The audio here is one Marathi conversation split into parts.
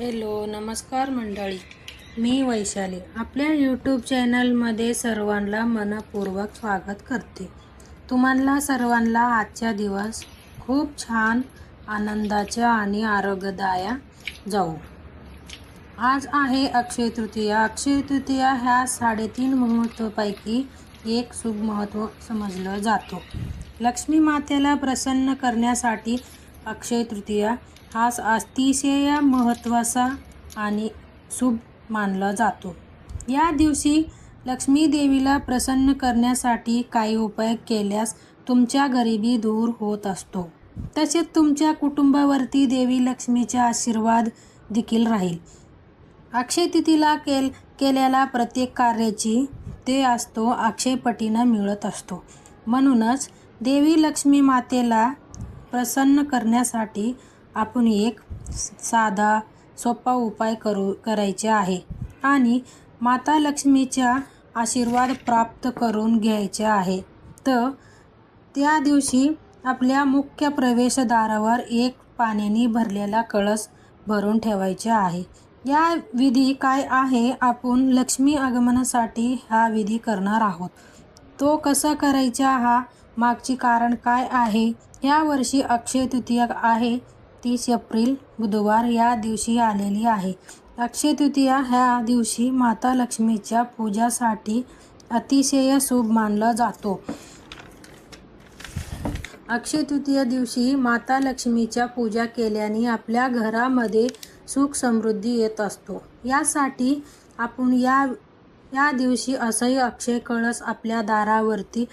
हॅलो नमस्कार मंडळी. मी वैशाली. आपल्या यूट्यूब चॅनलमध्ये सर्वांना मनपूर्वक स्वागत करते. तुम्हाला सर्वांना आजचा दिवस खूप छान आनंदाच्या आणि आरोग्यदाया जाऊ आज आहे अक्षय तृतीया. अक्षय तृतीया ह्या साडेतीन मुहूर्तपैकी एक शुभ महत्त्व समजलं जातो. लक्ष्मी मातेला प्रसन्न करण्यासाठी अक्षय तृतीया हा अतिशय महत्त्वाचा आणि शुभ मानला जातो. या दिवशी लक्ष्मी देवीला प्रसन्न करण्यासाठी काही उपाय केल्यास तुमच्या गरिबी दूर होत असतो. तसेच तुमच्या कुटुंबावरती देवी लक्ष्मीचा आशीर्वाद देखील राहील. अक्षय तिथीला केल केलेल्या प्रत्येक कार्याची ते असतो अक्षयपटीनं मिळत असतो. म्हणूनच देवी लक्ष्मी मातेला प्रसन्न करण्यासाठी आपण एक साधा सोपा उपाय करू करायचे आहे. आणि माता लक्ष्मीच्या आशीर्वाद प्राप्त करून घ्यायचे आहे. तर त्या दिवशी आपल्या मुख्य प्रवेशद्वारावर एक पाण्याने भरलेला कळस भरून ठेवायचे आहे. या विधी काय आहे आपण लक्ष्मी आगमनासाठी हा विधी करणार आहोत. तो कसा करायचा हा मागची कारण काय आहे? या वर्षी अक्षय तृतीया आहे. तीस एप्रिल बुधवार या दिवशी आलेली आहे. अक्षय तृतीया ह्या दिवशी माता लक्ष्मीच्या पूजासाठी अतिशय शुभ मानला जातो. अक्षय तृतीया दिवशी माता लक्ष्मीच्या पूजा केल्याने आपल्या घरामध्ये सुख समृद्धी येत असतो. यासाठी आपण या या दिवशी असंही अक्षय कळस आपल्या दारावरती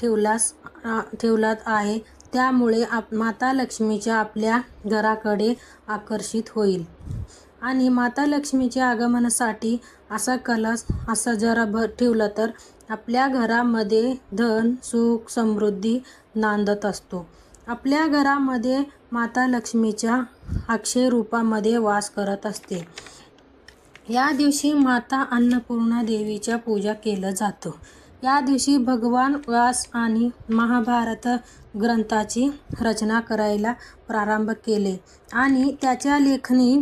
ठेवलास ठेवलात आहे. त्यामुळे आप माता लक्ष्मीच्या आपल्या घराकडे आकर्षित होईल. आणि माता लक्ष्मीच्या आगमनासाठी असा कलश असं जरा भर ठेवलं तर आपल्या घरामध्ये धन सुख समृद्धी नांदत असतो. आपल्या घरामध्ये माता लक्ष्मीच्या अक्षय रूपामध्ये वास करत असते. या दिवशी माता अन्नपूर्णा देवीच्या पूजा केलं जातं. या दिवशी भगवान व्यास आणि महाभारत ग्रंथाची रचना करायला प्रारंभ केले आणि त्याच्या लेखणी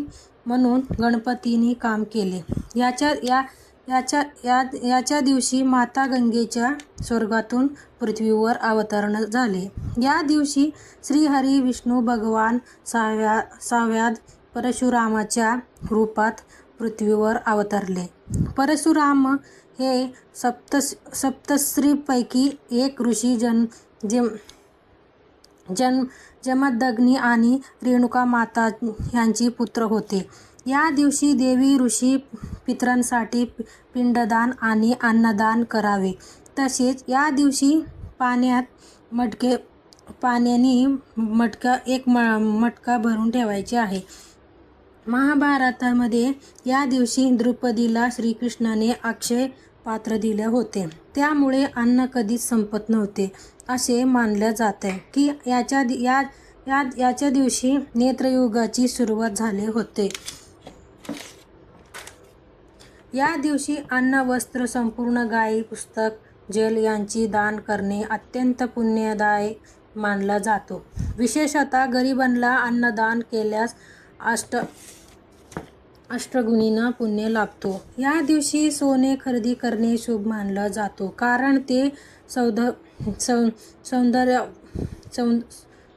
म्हणून गणपतीने काम केले. याच्या या याच्या या याच्या दिवशी माता गंगेच्या स्वर्गातून पृथ्वीवर अवतरण झाले. या दिवशी श्रीहरी विष्णू भगवान साव्या साव्याद परशुरामाच्या रूपात पृथ्वीवर अवतरले. परशुराम हे सप्त सप्तश्रीपैकी एक ऋषी जन जम जन जमदग्नी आणि रेणुका माता यांची पुत्र होते. या दिवशी देवी ऋषी पितरांसाठी पिंडदान आणि अन्नदान करावे. तसेच या दिवशी पाण्यात मटके पाण्याने मटका एक म मटका भरून ठेवायचे आहे. महाभारतामध्ये या दिवशी द्रुपदीला श्रीकृष्णाने अक्षय पात्र दिले होते. त्यामुळे अन्न कधीच संपत नव्हते असे मानले जाते की याच्या या या याच्या दिवशी नेत्रयुगाची सुरुवात झाले होते. या दिवशी अन्न वस्त्र संपूर्ण गायी पुस्तक जल यांची दान करणे अत्यंत पुण्यदाय मानला जातो. विशेषतः गरिबांना अन्नदान केल्यास अष्ट अष्टगुणींना पुण्य लाभतो. या दिवशी सोने खरेदी करणे शुभ मानलं जातो. कारण ते सौद सौ सौंदर्य सौ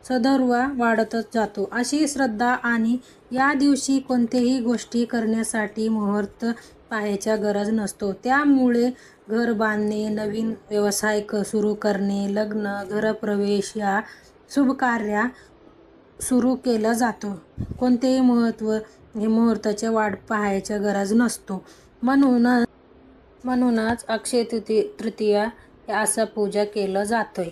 सदर्वा वाढतच जातो. अशी श्रद्धा आणि या दिवशी कोणतेही गोष्टी करण्यासाठी मुहूर्त पाहायचा गरज नसतो. त्यामुळे घर बांधणे नवीन व्यवसाय क सुरू करणे लग्न घरप्रवेश या शुभकार्या सुरू केला जातो. कोणतेही महत्त्व हे मुहूर्ताचे वाट पाहायच्या गरज नसतो. म्हणून म्हणूनच अक्षय तृती तृतीया असं पूजा केलं जातोय.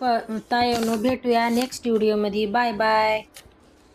प तायनो भेटूया नेक्स्ट व्हिडिओमध्ये बाय बाय